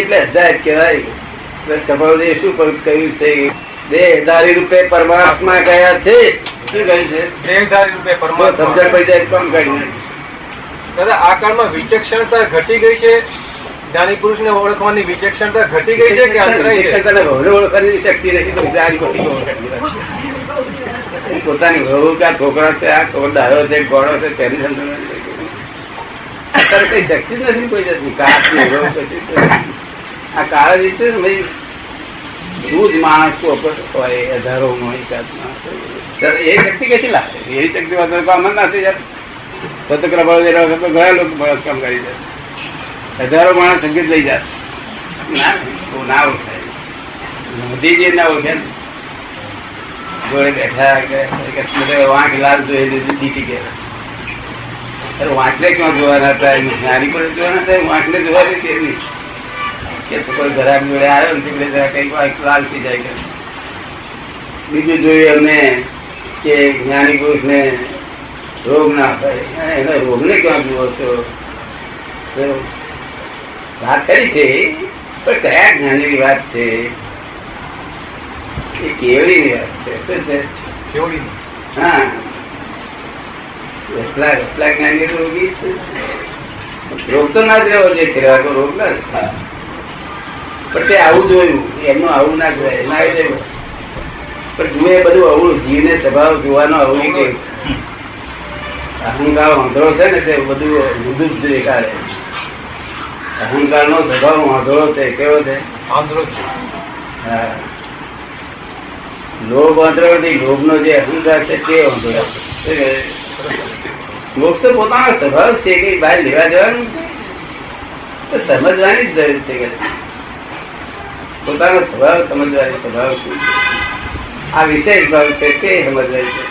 એટલે હજાર કહેવાય. કપાવદે શું કહ્યું છે દેહધારી રૂપે પરમાત્મા ગયા છે. શું કહ્યું છે? દેહધારી રૂપે પરમાત્મા. સમજણ પડી જાય કોણ કાઢી દાદા આ કાળમાં વિચક્ષણતા ઘટી ગઈ છે? જ્ઞાની પુરુષને ઓળખવાની વિચક્ષણતા ઘટી ગઈ છે કે ઓળખવાની શક્તિ નથી તો જ્ઞાની આની પોતાની વહુ ક્યાં ઠોકરા છે આ ડાયો છે ગોળો છે તેની સમજણ અત્યારે કઈ શક્તિ નથી કોઈ જતી કાચની વહુ કશું જ નથી. આ કાળ રીતે ભાઈ તું જ માણસ હોય, હજારો હોય. એ શક્તિ કેટલી લાગે? એ શક્તિ વગર કામ ના નથી સ્વતંત્ર તો ઘણા લોકો કરી જાય. હજારો માણસ સંગીત લઈ જાય. ના ના ઓળખાય. મોદીજી ના ઓળખે. જોડે બેઠા વાંક લાલ જોઈ લીધી, દીટી ગયા અરે વાંકને ક્યાં જોવાના હતા? નાની પર જોવાના હતા, વાંકને જોવાની કે નહીં કે તો કોઈ ઘરાક જોડે આવ્યો ને એટલે જરા કંઈક વાંક લાલ થઈ જાય કે બીજું જોયું અમને કે જ્ઞાની પુરુષને રોગ ના થાય. રોગ રોગને ક્યાં જુઓ છો? વાત કરી છે પણ કયા જ્ઞાનની વાત છે? એ કેવડીની વાત છે. શું છે? કેવડી હા. એટલા એટલા જ્ઞાની રોગી છે? રોગ તો ના જ રહેવો જે ખેરાકો રોગ ના જ થાય. પણ તે આવું જોયું એમનું આવું ના જોયું એમાં આવી જોયું પણ જુએ બધું અવળું જીવને સ્વભાવ જોવાનો અવળું કે અહંકાર વાંધળો છે ને તે બધું ઊંધું જ જોઈએ કાઢે અહંકાર નો સ્વભાવ વાંધળો છે કેવો છે? આંધળો છે. હા. લોભ વાંધળો નથી લોભ નો જે અહંકાર છે તે વાંધળો છે. લોભ તો પોતાનો સ્વભાવ છે કે બહાર લેવા જવાનું સમજવાની જ જરૂર છે કે પોતાનો સ્વભાવ સમજવાની સ્વભાવ શું? આ વિશેષ ભાવ છે તે સમજવાની છે